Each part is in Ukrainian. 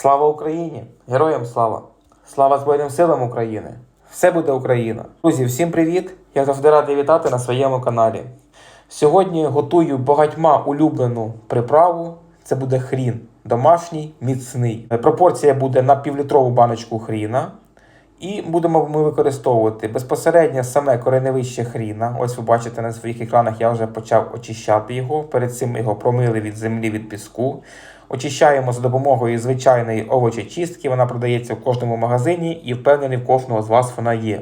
Слава Україні! Героям слава! Слава Збройним силам України! Все буде Україна! Друзі, всім привіт! Я завжди радий вітати на своєму каналі. Сьогодні готую багатьма улюблену приправу. Це буде хрін домашній, міцний. Пропорція буде на півлітрову баночку хріна. І будемо ми використовувати безпосередньо саме кореневище хріна. Ось ви бачите на своїх екранах, я вже почав очищати його. Перед цим його промили від землі від піску. Очищаємо за допомогою звичайної овочечистки. Вона продається в кожному магазині і впевнений, в кожного з вас вона є.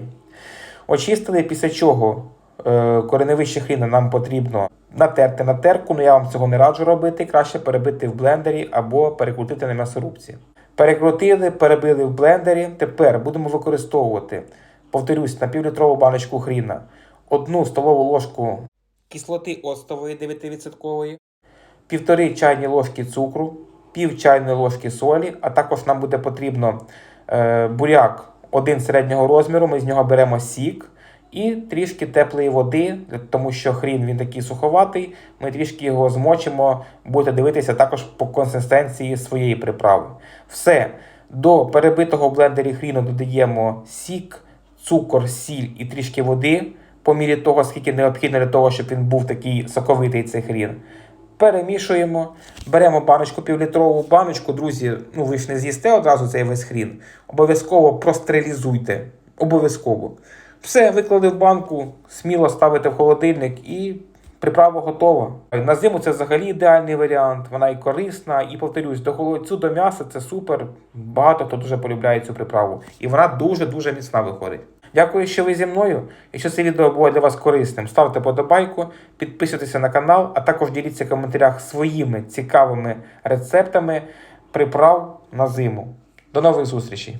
Очистили, після чого е, кореневище хріна нам потрібно натерти на терку, але я вам цього не раджу робити. Краще перебити в блендері або перекрутити на м'ясорубці. Перекрутили, перебили в блендері. Тепер будемо використовувати, повторюсь, на півлітрову баночку хріна одну столову ложку кислоти оцтової 9%, півтори чайні ложки цукру, пів чайної ложки солі, а також нам буде потрібно е, буряк один середнього розміру. Ми з нього беремо сік і трішки теплої води, тому що хрін він такий суховатий. Ми трішки його змочимо, будете дивитися також по консистенції своєї приправи. Все. До перебитого в блендері хріну додаємо сік, цукор, сіль і трішки води, по мірі того, скільки необхідно для того, щоб він був такий соковитий цей хрін. Перемішуємо, беремо баночку півлітрову баночку, друзі. Ну ви ж не з'їсте одразу цей весь хрін. Обов'язково простерилізуйте. Обов'язково. Все, виклали в банку, сміло ставите в холодильник і приправа готова. На зиму це взагалі ідеальний варіант. Вона і корисна, і повторюсь, до холодцю до м'яса це супер. Багато хто дуже полюбляє цю приправу. І вона дуже-дуже міцна виходить. Дякую, що ви зі мною. Якщо це відео було для вас корисним, ставте подобайку, підписуйтеся на канал, а також діліться в коментарях своїми цікавими рецептами приправ на зиму. До нових зустрічей!